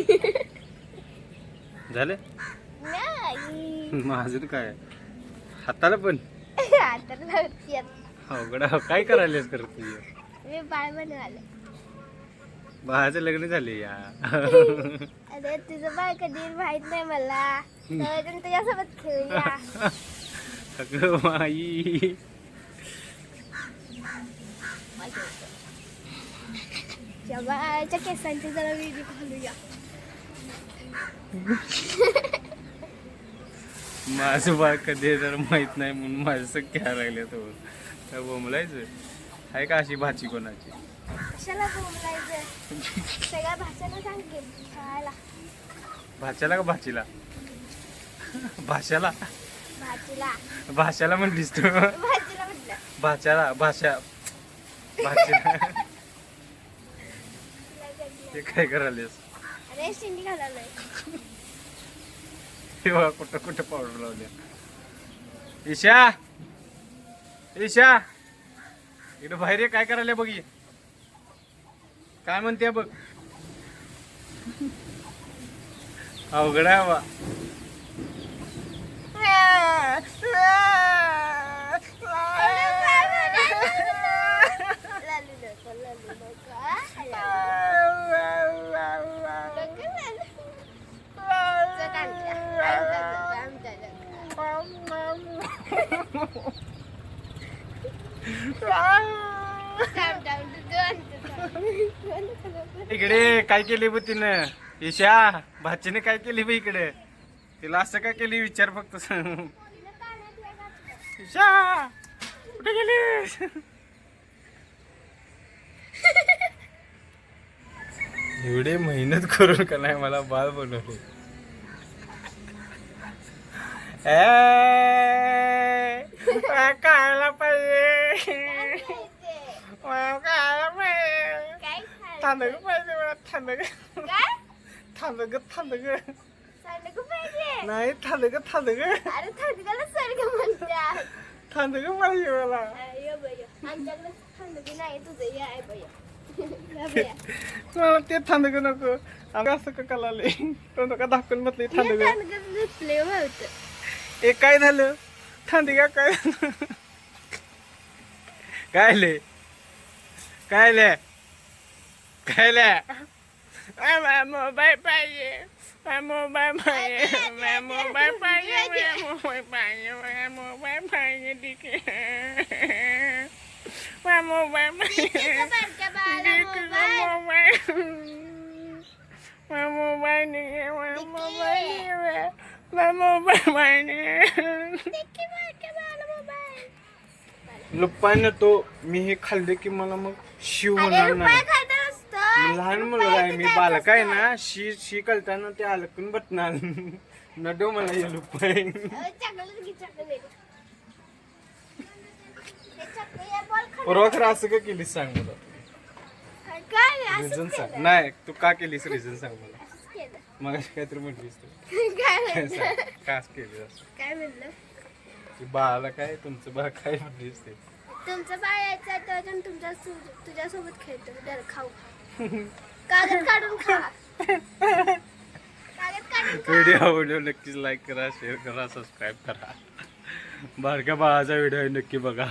झालं? अजून काय? हाताला पण? अवघड. काय करायलास करत तुझी मी बाळ बनवाले बाळाचं लग्न झाले या. अरे तुझं बाळ कधी माहीत नाही मला. तुझ्यासोबत खेळूया अगं माई. बाळाच्या केसांची जरा वेगळी घालूया. माझं बाळ कधी जर माहीत नाही म्हणून माझं सख्या राहिले तो. काय बोंबलायचं? आहे का अशी भाची कोणाची? भाषेला भाच्याला का भाचीला? भाषाला भाषाला म्हणलीस तू? भाच्याला भाषा भाचीला हे काय करायलेस? अरे बघा कुठं कुठं पावडर लावल्या ईशा ईशा. इकडे बाहेर ये, काय करायला बघ? ये. काय म्हणते बघ? अवघड आहे बा इकडे काय केली ब तिनं? ईशा भाचीने काय केली बघ इकडे? तिला असं काय केली? विचार फक्त. ईशा कुठे गेली एवढे मेहनत करून का नाही मला बाळ बनवले? ऐ मला खायला पाहिजे. मला खायला पाहिजे. थांबग? पाहिजे मला थांबग? थांबग थांबग? नाही थांबग थांबग थांबग पाहिजे मला. मला ते थांबग नको. आम्ही असं का कलाले? तो नका दाखवून म्हटलं थांबग थंडगं दिसले होतं. ए काय झालं? थांबी का काय काय ले काय ले काय ले मोबाईल पाहिजे मोबाईल पाहिजे मोबाईल पाहिजे मोबाईल पाहिजे मोबाईल पाहिजे ठीक आहे मोबाईल इतकं बारक्या बाळाला मोबाईल. मोबाईल मोबाईल लुप्पाने तो मी हे खाल्ले की मला मग शिव होणार नाही. मी लहान मुलगा आहे मी बालक आहे. ना शी शी कळताना ते अलकून बटणार नडो मला हे लुप्पाय. परवा खरं असं का केलीस सांग मला? रिझन सांग. नाही तू का केलीस रिझन सांग मला? मग काहीतरी म्हटलीस तू काय म्हणलं? सांग, का असं केली असं काय म्हणलं? की बाळाला काय तुमचं बाळ काय म्हटलीस ते तुमचं बाळ यायचं आहे तेव्हा जाऊन तुमच्या सो- तुझ्यासोबत खेळतो. दर खाऊ. कागद काढून खा. कागद काढून खा. व्हिडिओ आवडलो नक्कीच लाईक करा शेअर करा सबस्क्राईब करा. बारक्या बाळाचा व्हिडिओ नक्की बघा.